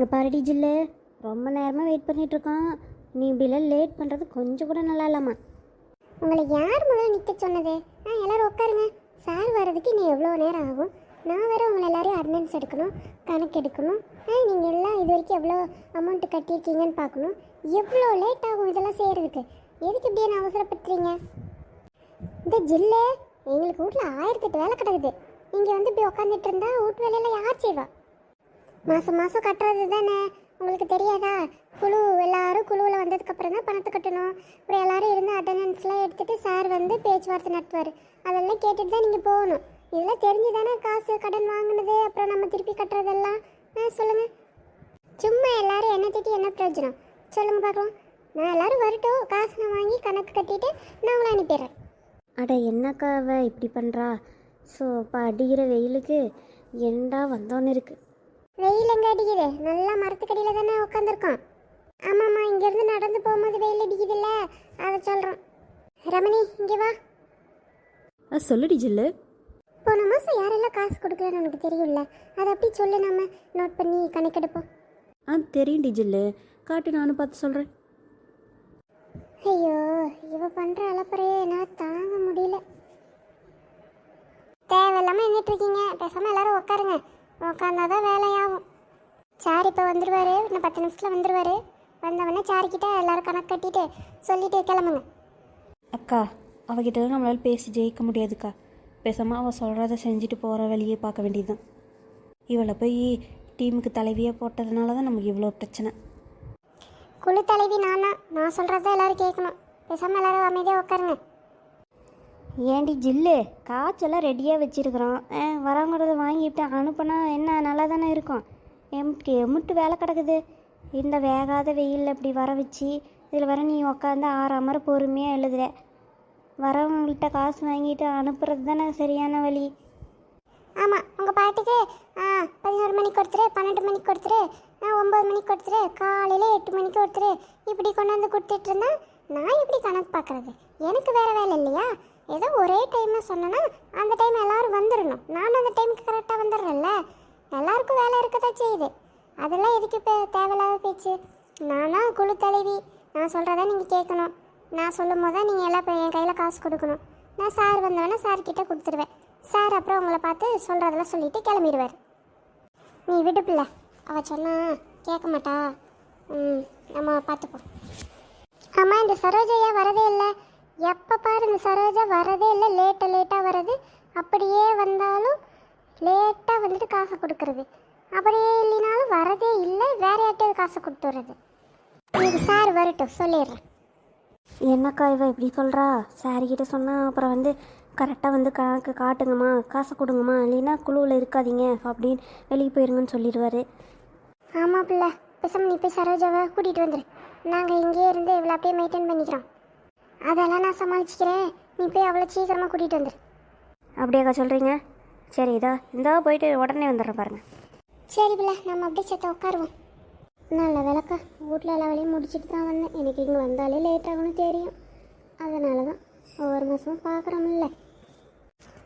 இங்கே பாருடி ஜில்லு. ரொம்ப நேரமாக வெயிட் பண்ணிகிட்ருக்கோம் நீ இப்படிலாம் லேட் பண்ணுறது கொஞ்சம் கூட நல்லா இல்லாமா உங்களை யார் முதல்ல நிற்க சொன்னது? ஆ எல்லோரும் உட்காருங்க. சார் வர்றதுக்கு இன்னும் எவ்வளோ நேரம் ஆகும்? நான் வேறு உங்களை எல்லோரையும் அட்டண்டன்ஸ் எடுக்கணும் கணக்கு எடுக்கணும். ஆ நீங்கள் எல்லாம் இது வரைக்கும் எவ்வளோ அமௌண்ட்டு கட்டியிருக்கீங்கன்னு பார்க்கணும். எவ்வளோ லேட் ஆகும் இதெல்லாம் செய்கிறதுக்கு எதுக்கு இப்படி என்ன அவசரப்படுத்துறீங்க? இந்த ஜில்லு எங்களுக்கு வீட்டில் ஆயிரத்தெட்டு வேலை கிடக்குது. நீங்கள் வந்து இப்படி உட்காந்துட்டு இருந்தால் வீட்டு வேலையெல்லாம் யார் செய்வா? மாதம் மாதம் கட்டுறது தானே? உங்களுக்கு தெரியாதா? குழு எல்லாரும் குழுவில் வந்ததுக்கப்புறம் தான் பணத்தை கட்டணும். அப்புறம் எல்லாரும் இருந்து அட்டண்டன்ஸ்லாம் எடுத்துகிட்டு சார் வந்து பேச்சுவார்த்தை நடத்துவார். அதெல்லாம் கேட்டுட்டு தான் நீங்கள் போகணும். இதெல்லாம் தெரிஞ்சு தானே காசு கடன் வாங்கினது அப்புறம் நம்ம திருப்பி கட்டுறதெல்லாம். ஆ சொல்லுங்கள் சும்மா எல்லாரும் என்ன திட்டி என்ன பிரயோஜனம்? சொல்லுங்கள் பார்க்கலாம். நான் எல்லாரும் வரட்டும். காசு நான் வாங்கி கணக்கு கட்டிட்டு நான் உங்களை அனுப்பிடுறேன். அட என்னக்கா அவ இப்படி பண்ணுறா ஸோ இப்போ அடிக்கிற வெயிலுக்கு ஏண்டா வந்தோன்னு இருக்குது வெயில் எங்கே அடிக்குது? நல்லா மரத்துக்கடியில் தானே உட்காந்துருக்கோம் ஆமாம்மா இங்கேருந்து நடந்து போகும்போது வெயில் அடிக்குதுல்ல? அதை சொல்கிறோம் ரமணி இங்கே வா. ஆ சொல்லுடி ஜில்லு. போன மாதம் யாரெல்லாம் காசு கொடுக்கலன்னு உனக்கு தெரியும்ல? அதை அப்படி சொல்லு நம்ம நோட் பண்ணி கணக்கெடுப்போம். ஆ தெரியும்டி ஜில்லு. காட்டு நானும் பார்த்து சொல்கிறேன் ஐயோ இவ பண்ணுற அலப்பறையே என்னால் தாங்க முடியல. தேவையில்லாமல் நின்றுட்டு இருக்கீங்க. பேசாமல் எல்லாரும் உட்காருங்க உட்காந்தாதான் வேலையாகும். சார் இப்போ வந்துடுவார் இன்னும் பத்து நிமிஷத்தில் வந்துடுவார் வந்தவொடனே சாரிக்கிட்ட எல்லாரும் கணக்கு கட்டிட்டு சொல்லிட்டு கிளம்புங்க. அக்கா அவகிட்ட நம்மளால் பேசி ஜெயிக்க முடியாதுக்கா. பேசாமல் அவள் சொல்கிறத செஞ்சுட்டு போகிற வழியே பார்க்க வேண்டியதுதான். இவளை போய் டீமுக்கு தலைவியாக போட்டதுனால தான் நமக்கு இவ்வளோ பிரச்சனை. குழு தலைவி நானா? நான் சொல்கிறத எல்லாரும் கேட்கணும். பேசாமல் எல்லாரும் அமைதியாக உட்காருங்க. ஏண்டி ஜில்லு? காய்ச்செல்லாம் ரெடியாக வச்சுருக்குறோம். வரவங்கிறத வாங்கிட்டு அனுப்புனா என்ன? நல்லா தானே இருக்கும். எம்ட்டு எம்முட்டு வேலை கிடக்குது. இந்த வேகாத வெயிலில் இப்படி வர வச்சு இதில் வர நீ உக்காந்து ஆறாமற பொறுமையாக எழுதுற. வரவங்கள்ட்ட காசு வாங்கிட்டு அனுப்புறது தானே சரியான வழி. ஆமாம் உங்கள் பாட்டுக்கு ஆ பதினோரு மணிக்கு கொடுத்துரு பன்னெண்டு மணிக்கு கொடுத்துரு ஒம்பது மணிக்கு கொடுத்துரு காலையில் எட்டு மணிக்கு ஒருத்தர் இப்படி கொண்டாந்து கொடுத்துட்டு இருந்தா நான் எப்படி கணக்கு பார்க்குறது? எனக்கு வேறு வேலை இல்லையா? ஏதோ ஒரே டைமில் சொன்னேன்னா அந்த டைம் எல்லாரும் வந்துடணும் நானும் அந்த டைமுக்கு கரெக்டாக வந்துடுறேன்ல. எல்லாருக்கும் வேலை இருக்க தான் செய்யுது. அதெல்லாம் எதுக்கு இப்போ தேவையில்லாத பேச்சு? நானா குழு தலைவி. நான் சொல்கிறத நீங்கள் கேட்கணும். நான் சொல்லும் போது தான் நீங்கள் எல்லாம் என் கையில் காசு கொடுக்கணும். நான் சார் வந்தவொடனே சார்கிட்ட கொடுத்துருவேன். சார் அப்புறம் உங்களை பார்த்து சொல்கிறதெல்லாம் சொல்லிவிட்டு கிளம்பிடுவார். நீ விடுப்பில்ல அவள் சொன்னா கேட்க மாட்டா. ம் நம்ம பார்த்துப்போம். ஆமாம் இந்த சரோஜையா வரதே இல்லை? எப்போ பாரு இந்த சரோஜா வரதே இல்லை. லேட்டாக லேட்டாக வர்றது அப்படியே வந்தாலும் லேட்டாக வந்துட்டு காசை கொடுக்கறது. அப்படியே இல்லைனாலும் வரதே இல்லை வேற யார்ட்டையாவது காசை கொடுத்து வர்றது. இன்னைக்கு சார் வரட்டும் சொல்லிடுறேன். என்னக்கா இவ இப்படி சொல்கிறா சாரிக்கிட்ட சொன்னால் அப்புறம் வந்து கரெக்டாக வந்து கணக்கு காட்டுங்கம்மா காசை கொடுங்கம்மா. இல்லைன்னா குழுவில் இருக்காதீங்க அப்படின்னு வெளியே போயிருங்கன்னு சொல்லிடுவாரு. ஆமாம் பிள்ளை. பேசாம நீ போய் சரோஜாவை கூட்டிகிட்டு வந்துரு. நாங்கள் இங்கேயே இருந்து இவ்வளோ அப்படியே மெயின்டைன் பண்ணிக்கிறோம். அதெல்லாம் நான் சமாளிச்சுக்கிறேன். நீ போய் அவ்வளோ சீக்கிரமாக கூட்டிகிட்டு வந்துரு. அப்படியாக்கா சொல்கிறீங்க சரி இதோ இந்தோ போயிட்டு உடனே வந்துடுறேன் பாருங்கள் சரி பிள்ளை நம்ம அப்படியே சேர்த்து உட்காருவோம். நல்ல விளக்கா வீட்டில் எல்லா வேலையும் முடிச்சுட்டு தான் வந்தேன். எனக்கு இங்கே வந்தாலே லேட் ஆகும்னு தெரியும். அதனால தான் ஒவ்வொரு மாதமும் பார்க்குறோம்ல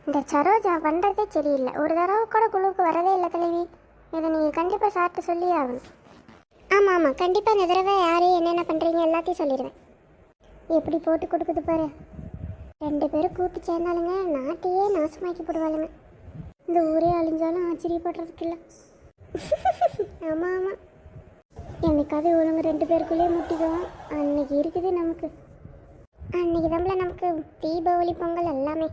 இந்த சரோஜா பண்ணுறதே சரியில்லை. ஒரு தடவை கூட குழுவுக்கு வரதே இல்லை தலைவி. இதை நீங்கள் கண்டிப்பாக சாப்பிட்டு சொல்லி ஆகணும். ஆமாம் ஆமாம் கண்டிப்பாக இந்த தடவை யார் என்னென்ன பண்ணுறீங்க எல்லாத்தையும் சொல்லிடுவேன் எப்படி போட்டு கொடுக்குது பாரு. ரெண்டு பேரும் கூட்டு சேர்ந்தாலுங்க நாட்டையே நாசமாக்கி போடுவாளுங்க. இந்த ஊரே அழிஞ்சாலும் ஆச்சரியப்படுறதுக்கு இல்லை. ஆமாம் ஆமாம் என்னைக்காவது இவங்க ரெண்டு பேருக்குள்ளேயே முட்டிக்குவோம். அன்னைக்கு இருக்குது நமக்கு. அன்னைக்கு தான்ல நமக்கு தீபாவளி பொங்கல் எல்லாமே.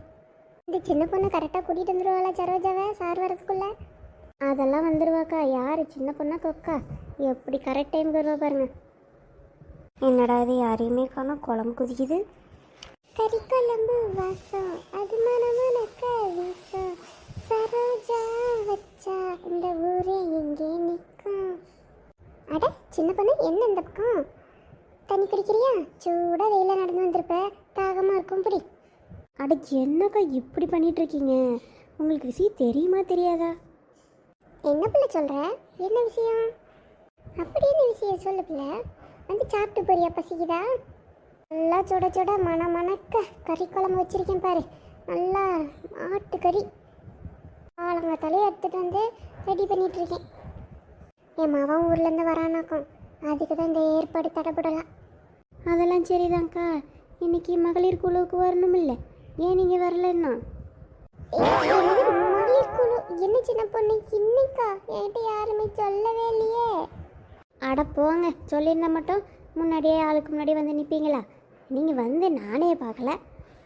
இந்த சின்ன பொண்ணு கரெக்டாக கூட்டிகிட்டு வந்துடுவாளா சரோஜாவை? சார் வரதுக்குள்ளே அதெல்லாம் வந்துடுவாக்கா யார்? சின்ன பொண்ணா கொக்கா? எப்படி கரெக்ட் டைமுக்கு வருவா பாருங்க. என்னடா இது? யாரையுமே காணோம். குழம்பு குதிக்குது. கறி குழம்பு வாசம். அது மனமனக்க சரோஜா வச்சா இந்த ஊரே எங்கே நிற்கும். அட சின்ன பொண்ணு என்ன இந்த பக்கம்? தண்ணி குடிக்கிறியா? சூடாக வெயில நடந்து வந்திருப்ப. தாகமாக இருக்கும் பிடி. அட என்னக்கா இப்படி பண்ணிட்டு இருக்கீங்க? உங்களுக்கு விஷயம் தெரியுமா தெரியாதா? என்ன பிள்ளை சொல்கிற என்ன விஷயம்? அப்படி என்ன விஷயம் சொல்லு பிள்ளை. வந்து சாப்பிட்டு போறியா பசிக்குதா? நல்லா சுட சுட மண மணக்க கறி குழம்பு வச்சிருக்கேன் பாரு. நல்லா ஆட்டுக்கறி ஆளுங்க தலையை எடுத்துகிட்டு வந்து ரெடி பண்ணிகிட்ருக்கேன் என் மகன் ஊர்லேருந்து வரானாக்கும். அதுக்கு தான் இந்த ஏற்பாடு தடைப்படலாம் அதெல்லாம் சரிதான்க்கா. இன்னைக்கு மகளிர் குழுவுக்கு வரணும் இல்லை ஏன் நீங்கள் வரலன்னா? குழு என்ன சின்ன பொண்ணு? இன்னைக்கா? என்கிட்ட யாருமே சொல்லவே இல்லையே. அட போங்க. சொல்லியிருந்தா மட்டும் முன்னாடியே ஆளுக்கு முன்னாடி வந்து நிற்பீங்களா நீங்கள் வந்து நானே பார்க்கல.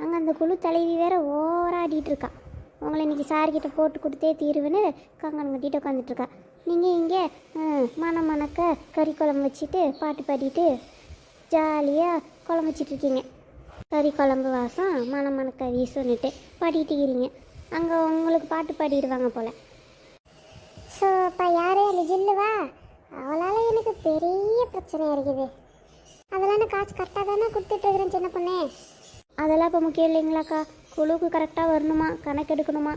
அங்கே அந்த குழு தலைவி வேற ஓராடிட்டு இருக்கா. உங்களை இன்னைக்கு சார்கிட்ட போட்டு கொடுத்தே தீருவேன்னு கங்கன் கட்டிட்டு உட்காந்துட்ருக்கா நீங்கள் இங்கே மனம் மணக்க கறி குழம்பு வச்சுட்டு பாட்டு பாடிட்டு ஜாலியாக குழம்பு வச்சிட்டு இருக்கீங்க. கறி குழம்பு வாசம் மனம் மணக்க வீசுன்னுட்டு பாடிட்டு இருக்கிறீங்க அங்கே உங்களுக்கு பாட்டு பாடிடுவாங்க போல். ஸோ இப்போ யார்? அந்த ஜில்லுவா அவளால் எனக்கு பெரிய பிரச்சனை இருக்குது. அதெல்லாம் நான் காசு கரெக்டாக தானே கொடுத்துட்டு இருக்கிறேன் சின்ன பொண்ணே. அதெல்லாம் இப்போ முக்கியம் இல்லைங்களாக்கா? குழுவுக்கு கரெக்டாக வரணுமா? கணக்கு எடுக்கணுமா?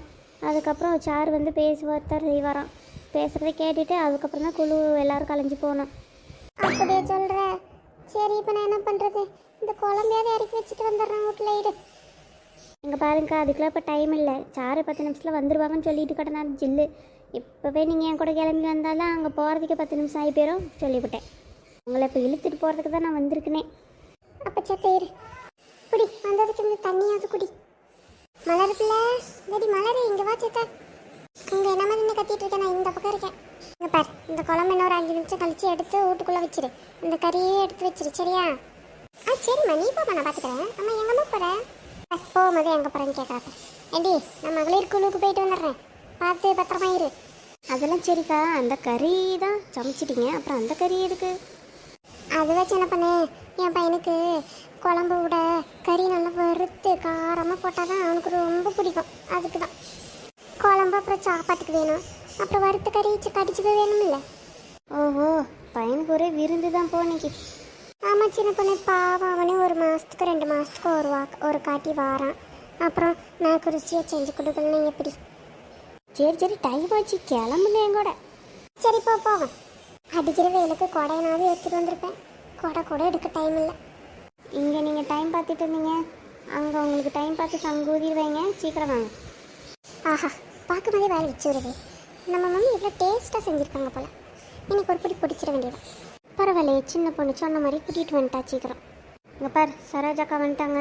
அதுக்கப்புறம் சார் வந்து பேசுவார்த்தார் செய்வாராம். பேசுகிறத கேட்டுட்டு அதுக்கப்புறம் தான் குழு எல்லாரும் கலைஞ்சு போகணும். அப்படியே சொல்கிற சரி இப்போ நான் என்ன பண்ணுறது இந்த குழம்பையாவது இறக்கி வச்சுட்டு வந்துடுறேன் வீட்டில் இரு. இங்கே பாருங்கக்கா அதுக்கெல்லாம் இப்போ டைம் இல்லை. சார் பத்து நிமிஷத்தில் வந்துடுவாங்கன்னு சொல்லிட்டு கிடந்தாரு ஜில்லு. இப்போவே நீங்கள் என் கூட கிளம்பி வந்தாலும் அங்கே போகிறதுக்கு பத்து நிமிஷம் ஆகி போயிடும் சொல்லிவிட்டேன். உங்களை இப்போ இழுத்துட்டு போகிறதுக்கு தான் நான் வந்திருக்கேனே. அப்போ சேர்த்து குடி வந்ததுக்கு இருந்து தண்ணியாவது குடி. மலர் பிள்ளை. மலர் இங்கே வா சேத்தா. அங்கே என்ன மாதிரி நின்று கத்திட்டு இருக்கேன்? நான் இந்த பக்கம் இருக்கேன். இங்கே பார் இந்த குழம்பு இன்னும் ஒரு அஞ்சு நிமிஷம் கழிச்சு எடுத்து வீட்டுக்குள்ளே வச்சிரு. இந்த கறியே எடுத்து வச்சிரு சரியா? ஆ சரிம்மா நீ போமா நான் பார்த்துக்கிறேன் அம்மா எங்கம்மா போகிறேன் போகும்போது எங்கே போகிறேன்னு கேட்குறாப்ப ஏண்டி நான் மகளிர் குழுவுக்கு போயிட்டு வந்துடுறேன். பார்த்து பத்திரமா இரு. அதெல்லாம் சரிக்கா. அந்த கறி தான் சமைச்சிட்டீங்க. அப்புறம் அந்த கறி எதுக்கு? அதுதான் சின்ன பண்ணு? என் பையனுக்கு குழம்பு விட கறி நல்லா வறுத்து காரமாக போட்டால் தான் அவனுக்கு ரொம்ப பிடிக்கும். அதுக்கு தான். குழம்பு அப்புறம் சாப்பாட்டுக்கு வேணும். அப்புறம் வறுத்த கறி கடிச்சது வேணும்ல. ஓஹோ பையனுக்கு ஒரே விருந்து தான் போ இன்னைக்கு ஆமாம் சின்ன பொண்ணு. பாவம் அவனே ஒரு மாதத்துக்கு ரெண்டு மாதத்துக்கு ஒரு வா ஒரு காட்டி வாரான். அப்புறம் நான் ருசியாக செஞ்சு கொடுக்கலன்னா எப்படி? சரி சரி டைம் ஆச்சு. கிளம்புங்க என் கூட சரி போ போவோம். அடிக்கிற வெயிலுக்கு கொடையனாவே எடுத்துகிட்டு வந்திருப்பேன். கொடை கூட எடுக்க டைம் இல்லை. இங்கே நீங்கள் டைம் பார்த்துட்டு இருந்தீங்க அங்கே உங்களுக்கு டைம் பார்த்து சங்கூதி வைங்க சீக்கிரம் வாங்க. ஆஹா பார்க்கும்போதே வேலை வச்சு வருது நம்ம மம்மி இவ்வளோ டேஸ்ட்டாக செஞ்சுருக்காங்க போல. இன்னைக்கு ஒரு பிடி பிடிச்சிட வேண்டியது பரவாயில்லையே சின்ன பொண்ணு சொன்ன மாதிரி கூட்டிகிட்டு வந்துட்டா சீக்கிரம். இங்கே பார் சரோஜாக்கா வந்துட்டாங்க.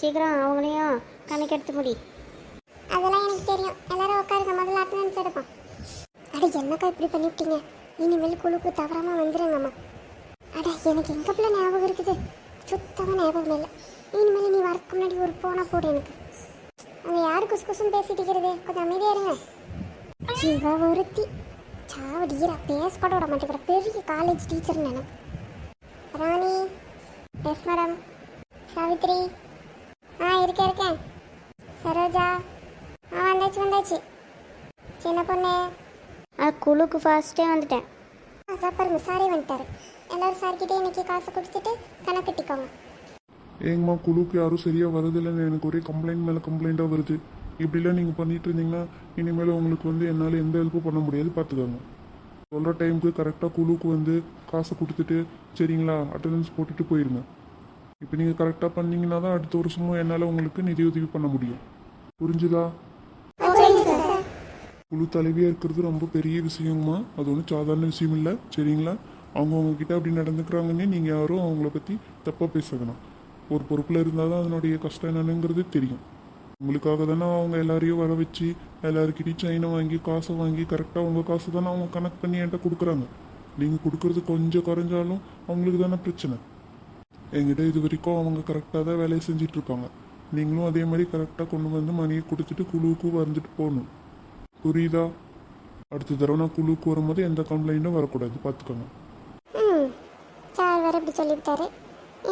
சீக்கிரம் அவங்களையும் கணக்கெடுத்து முடி. அதெல்லாம் எனக்கு தெரியும். எல்லாரும் உட்காருங்க முதல்ல அட்டனன்ஸ் எடுப்போம் அட என்னக்கா இப்படி பண்ணிவிட்டீங்க? இனிமேல் குழுக்கு தவறாமல் வந்துடுங்கம்மா அட எனக்கு எங்கே பிள்ளை ஞாபகம் இருக்குது? சுத்தமாக ஞாபகம் இல்லை. இனிமேல் நீ வரக்கு முன்னாடி ஒரு போனால் போடு எனக்கு. அங்கே யார் குசு குசும் பேசிட்டு இருக்கிறது? கொஞ்சம் அமைதியாக இருங்க. இவ ஒருத்தி. சாவடிக்கிறா பேச கூட விட மாட்டேங்கிற பெரிய காலேஜ் டீச்சர் நினைப்பு ராணி எஸ் மேடம் சாவித்ரி ஆ இருக்கேன் இருக்கேன். சரோஜா. ஆ வந்தாச்சு வந்தாச்சு. சின்ன பொண்ணு. ஆ குழுக்கு ஃபர்ஸ்ட்டே வந்துட்டேன். அதான் பாருங்க சாரே வந்துட்டாரு. எல்லாரும் சார்கிட்டே இன்னைக்கு காசு கொடுத்துட்டு கணக்கு கட்டிக்கோங்க ஏங்கம்மா குழுக்கு யாரும் சரியாக வரதில்லைன்னு எனக்கு ஒரே கம்ப்ளைண்ட் மேலே கம்ப்ளைண்ட்டாக வருது. இப்படிலாம் நீங்கள் பண்ணிட்டு இருந்தீங்கன்னா இனிமேல் உங்களுக்கு வந்து என்னால் எந்த ஹெல்ப்பும் பண்ண முடியாது பார்த்துக்கோங்க. சொல்கிற டைமுக்கு கரெக்டாக குழுக்கு வந்து காசை கொடுத்துட்டு சரிங்களா அட்டண்டன்ஸ் போட்டுட்டு போயிருங்க. இப்போ நீங்கள் கரெக்டாக பண்ணீங்கன்னா தான் அடுத்த வருஷமும் என்னால் உங்களுக்கு நிதி உதவி பண்ண முடியும். புரிஞ்சுதா? குழு தலைவியாக இருக்கிறது ரொம்ப பெரிய விஷயங்கம்மா அது ஒன்றும் சாதாரண விஷயம் இல்லை சரிங்களா? அவங்க உங்ககிட்ட அப்படி நடந்துக்கிறாங்கன்னே நீங்கள் யாரும் அவங்கள பற்றி தப்பாக பேச வேணாம் ஒரு பொறுப்பில் இருந்தால் தான் அதனுடைய கஷ்டம் என்னங்கிறது தெரியும். உங்களுக்காக தானே அவங்க எல்லாரையும் வர வச்சு எல்லாருக்கிட்டையும் செயினை வாங்கி காசை வாங்கி கரெக்டாக உங்கள் காசு தானே அவங்க கனெக்ட் பண்ணி என்கிட்ட கொடுக்குறாங்க. நீங்கள் கொடுக்கறது கொஞ்சம் குறைஞ்சாலும் அவங்களுக்கு தானே பிரச்சனை. என்கிட்ட இது வரைக்கும் அவங்க கரெக்டாக தான் வேலையை செஞ்சுட்டு இருக்காங்க நீங்களும் அதே மாதிரி கரெக்டாக கொண்டு வந்து மணியை கொடுத்துட்டு குழுவுக்கும் வந்துட்டு போகணும். புரியுதா? அடுத்த தடவை நான் குழுவுக்கு வரும்போது எந்த கம்ப்ளைண்ட்டும் வரக்கூடாது. பார்த்துக்கோங்க. சார் வேற இப்படி சொல்லிவிட்டாரு.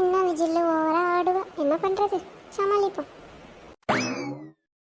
இன்னும் விஜயில் ஓவராக ஆடுவா. என்ன பண்ணுறது சமாளிப்போம்.